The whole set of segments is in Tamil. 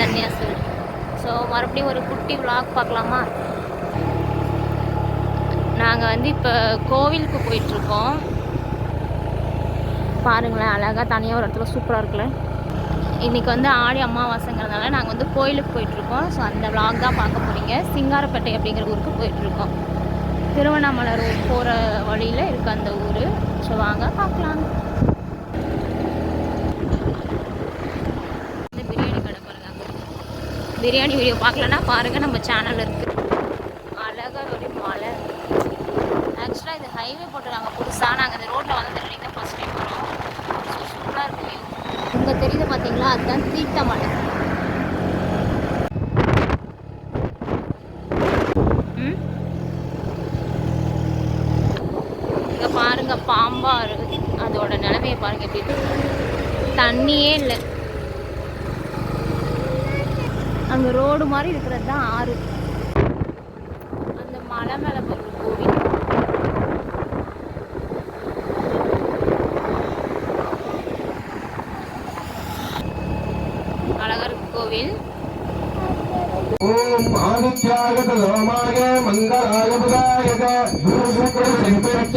தன்யா சார். ஸோ மறுபடியும் ஒரு குட்டி விளாக் பார்க்கலாமா? நாங்கள் வந்து இப்போ கோவிலுக்கு போயிட்டுருக்கோம். பாருங்களேன் அழகாக தனியாக ஒரு இடத்துல சூப்பராக இருக்குல்ல. இன்றைக்கி வந்து ஆடி அமாவாசைங்கிறதுனால நாங்கள் வந்து கோயிலுக்கு போயிட்டுருக்கோம். ஸோ அந்த விளாக் தான் பார்க்க போகிறீங்க சிங்காரப்பேட்டை அப்படிங்கிற ஊருக்கு போயிட்டுருக்கோம். திருவண்ணாமலை ரோட் போகிற வழியில் இருக்குது அந்த ஊர். ஸோ வாங்க பார்க்கலாம் இந்த பிரியாணி கடை பாருங்க அங்க. பிரியாணி வீடியோ பார்க்கலன்னா பாருங்கள் நம்ம சேனல் இருக்குது அழகாக ஒரு மலை. ஆக்சுவலாக இது ஹைவே போட்டுருக்காங்க. புதுசாக நாங்கள் இந்த ரோட்டில் வந்து இன்னைக்கு தான் ஃபஸ்ட் டைம் வரோம். ஸோ சூப்பராக இருக்கு இங்கே தெரியுது பார்த்தீங்களா அதுதான் தீர்த்த மலை. இங்கே பாருங்க பாம்பாறு அதோட நிலைமையை பாருங்க எப்படி தண்ணியே இல்லை. அங்கே ரோடு மாதிரி இருக்கிறது தான் ஆறு அந்த மலை மேலே போகிற கோவில் அழகர் கோவில் ஓம் மங்களாய புதாயக குருசுக்கரசிம்பிரச்ச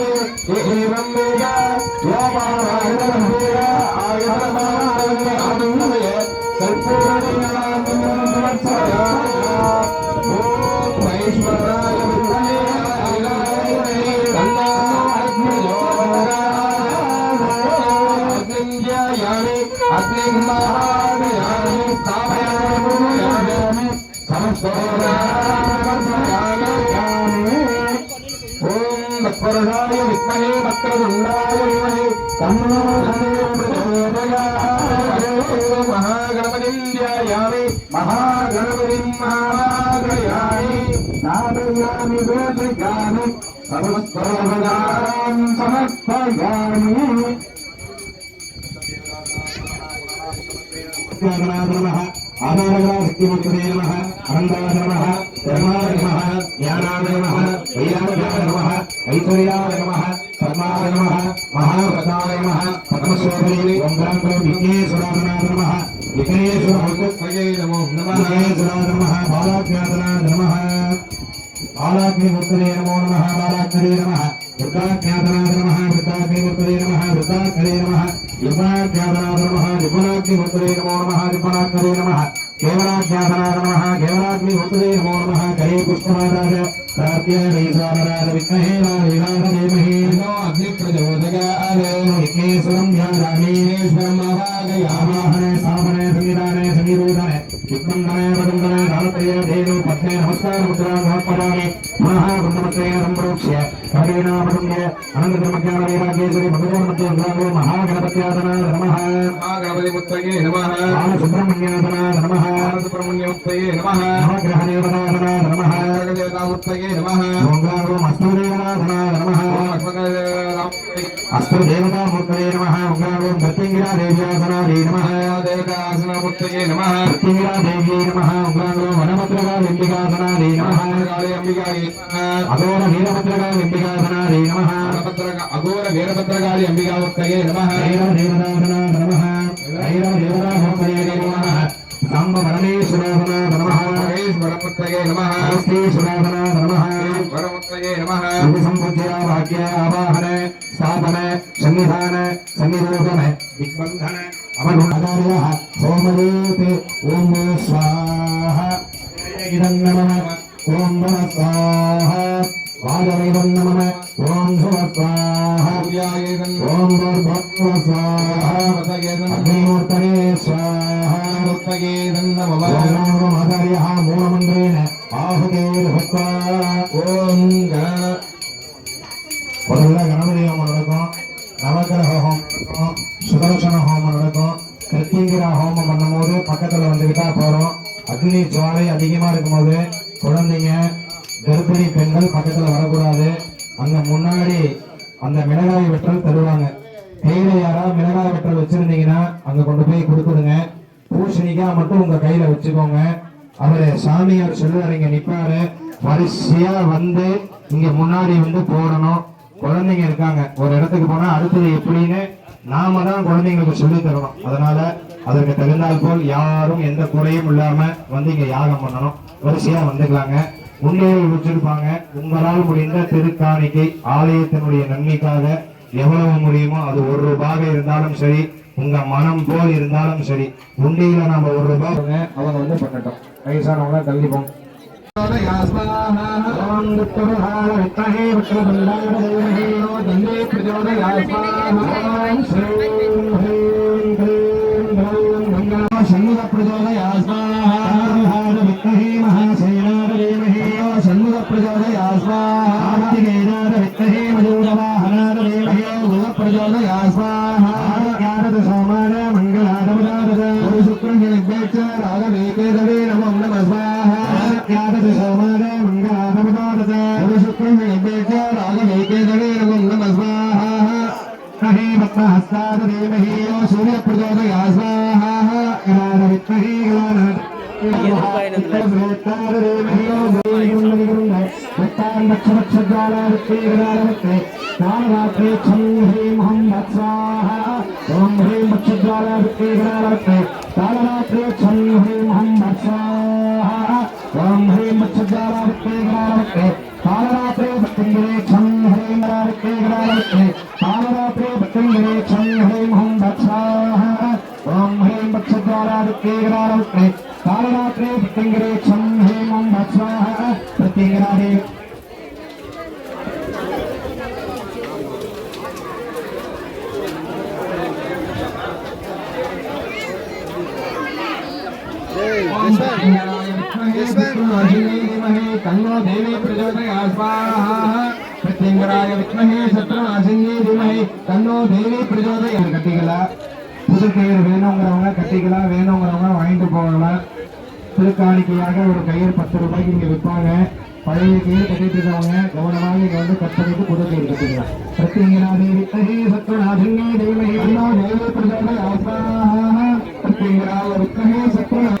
महागणपतियामि महागणपतिं महागणयामि नादयामि वेदगामि सर्वस्वदां समर्पयामि। नमः आनादनाशक्तिमूर्तये नमः अनन्दाय नमः धर्माय नमः ज्ञानाय नमः, वैराग्याय नमः, ऐश्वर्याय नमः। परमात्मा नमः महावताय नमः परमस्वामी वंदनं करो विघ्नेश्वराय नमः। विघ्नेश्वर हनुमतये नमो नमः। विघ्नेश्वराय नमः। बालाज्ञातनाय नमः। बालाग्निमूर्तये नमो नमः। बालाग्निरे नमः। वृद्धाज्ञातनाय नमः। वृद्धाग्निमूर्तये नमः। वृद्धाग्निरे नमः। युवाज्ञातनाय नमः। युवनाग्निमूर्तये नमो नमः। युवनाग्निरे नमः। केवलाज्ञातनाथ नमः केवलाग्निमूर्तये नमो नमः करे पुष्पराज प्राप्य वैश्वानराज विद्महे राजेनाथ धीमहि नो अग्निप्रचोदयाय विघ्नेश्वरं ध्यायामि ईश्वरं आवाहयामाहने सामने संविधाने संविरोधने विद्वन्दने वदन्दने धारतये देवे पत्ने नमस्कार मुद्रा समर्पयामि महावृन्दमत्रे सम्प्रोक्ष्य हरेनामृन्दे अनन्तधर्मज्ञान वैराग्येश्वरि भगवान् मध्ये उद्रागो महागणपत्यादना नमः महागणपतिमुत्तये नमः बालसुब्रह्मण्यादना नमः సుబ్రహ్మణ్యవృత్తయే నమ. నవగ్రహదేవతాధనా నమ. జగదేవతావృత్తయే నమ ఓంగారం అష్టదేవతాధనా నమ. అష్టదేవతామూర్తయే నమ ఓంగారం ప్రత్యంగిరాదేవ్యాసనాదే నమ. దేవతాసనమూర్తయే నమ. ప్రత్యంగిరాదేవ్యే నమ. ఓంగారం వనభద్రగా వెండికాసనాదే నమ. అంబికాయే అఘోర వీరభద్రగా వెండికాసనాదే నమ. అఘోర వీరభద్రగాళి అంబికావృత్తయే నమ. దేవదేవతాధనా నమ. దేవతామూర్తయే నమ. नमः भैरवदेवतामूर्तये नमः साम्ब परमेश्वरासना नमः महेश्वरमुत्तये नमः श्रीश्वरासना नमः वरमुत्तये नमः संपूज्य वाक्य आवाहन स्थापन संविधान संविरोधन दिग्बंधन अवगुणाचार्य होमवेते ओम स्वाहा इदं नमः ओम नमः स्वाहा வாதவைதம் நம ஓம் சுமஸ்வாஹாயேதன் ஓம் பூர்வத்வஸ்வாஹாமதயேதன் அக்னிமூர்த்தனே ஸ்வாஹாமத்தயேதன் நம ஓம் அதரிஹ மூலமந்திரேன ஆஹுதேர் ஹுத்வா ஓம் க முதல்ல கணபதி ஹோமம் நடக்கும் நவகிரக ஹோமம் சுதர்சன ஹோமம் நடக்கும் கிருத்திங்கிரா ஹோமம் பண்ணும்போது பக்கத்தில் வந்துக்கிட்டா போகிறோம் அக்னி ஜுவாலை அதிகமாக இருக்கும்போது கர்ப்பிணி பெண்கள் பக்கத்துல வரக்கூடாது. அந்த முன்னாடி அந்த மிளகாய் வெற்றல் தருவாங்க. கையில யாராவது மிளகாய் வெற்றல் வச்சிருந்தீங்கன்னா அங்க கொண்டு போய் கொடுத்துடுங்க. பூசணிக்காய் மட்டும் உங்க கையில வச்சுக்கோங்க. அவரு சாமியார் சொல்லுவாரு இங்க நிப்பாரு. வரிசையா வந்து இங்க முன்னாடி வந்து போடணும். குழந்தைங்க இருக்காங்க. ஒரு இடத்துக்கு போனா அடுத்தது எப்படின்னு நாம தான் குழந்தைங்களுக்கு சொல்லி தரணும். அதனால அதற்கு தகுந்தால் போல் யாரும் எந்த குறையும் இல்லாம வந்து இங்க யாகம் பண்ணணும். வரிசையா வந்துக்கலாங்க. உள்ளே வச்சிருப்பாங்க உங்களால் முடிந்த திருக்காணிக்கை ஆலயத்தினுடைய நன்மைக்காக எவ்வளவு முடியுமோ அது ஒரு ரூபாக இருந்தாலும் சரி உங்க மனம் போல் இருந்தாலும் சரி உண்டியில நாம ஒரு ரூபாய் அவங்க வந்து பண்ணட்டும் வயசானவங்க தள்ளி போங்க स्वाहाद सोमान मङ्गलादमदाद गुरुशुक्रनिर्वेच रागवेकेदवे नमो नमः स्वाहाद सोमान मङ्गलादमदाद गुरुशुक्रनिर्वेच रागवेकेदवे नमो नमः स्वाहा हरे पद्महस्ताद देवहि यो सूर्यप्रचोदया स्वाहा इलाद विद्महि इलाद ृत्तारक्षज्वाला वित्ते नारात्रे खं ह्रीं हं भत्साः ॐ ह्रीं भक्षद्वारा विग्रहरत्ने कालरात्रे खं ह्रीं हं भत्साः ॐ ह्रीं भक्षद्वारा विग्रहरत्ने कालरात्रे भक्तिङ्गरे खं ह्रीं विग्रहरत्ने कालरात्रे भक्तिङ्गरे खं ह्रीं हं भत्साः ॐ ह्रीं कालरात्रे भक्तिङ्गरे खं ह्रीं हं भत्साः பிரத்யங்கராய வித்மஹே சத்ரநாசினி தீமஹி தன்னோ தேவி பிரச்சோதய கட்டிக்கலாம் புது கயிறு வேணுங்கிறவங்க கட்டிக்கலாம் வேணுங்கிறவங்க வாங்கிட்டு போகலாம் திருக்காணிக்கையாக ஒரு கயிறு பத்து ரூபாய்க்கு இங்க விற்பாங்க பழைய கயிறு கட்டிட்டு இருக்கவங்க கவனமாக இங்க வந்து கட் பண்ணிட்டு புது கயிறு கட்டிக்கலாம் பிரத்யங்கரா தேவி தஹி சத்ரநாசினி தீமஹி தன்னோ தேவி பிரத்யங்கரா பிரத்யங்கராய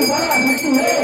சக்தியே ஆதிபராசக்தியே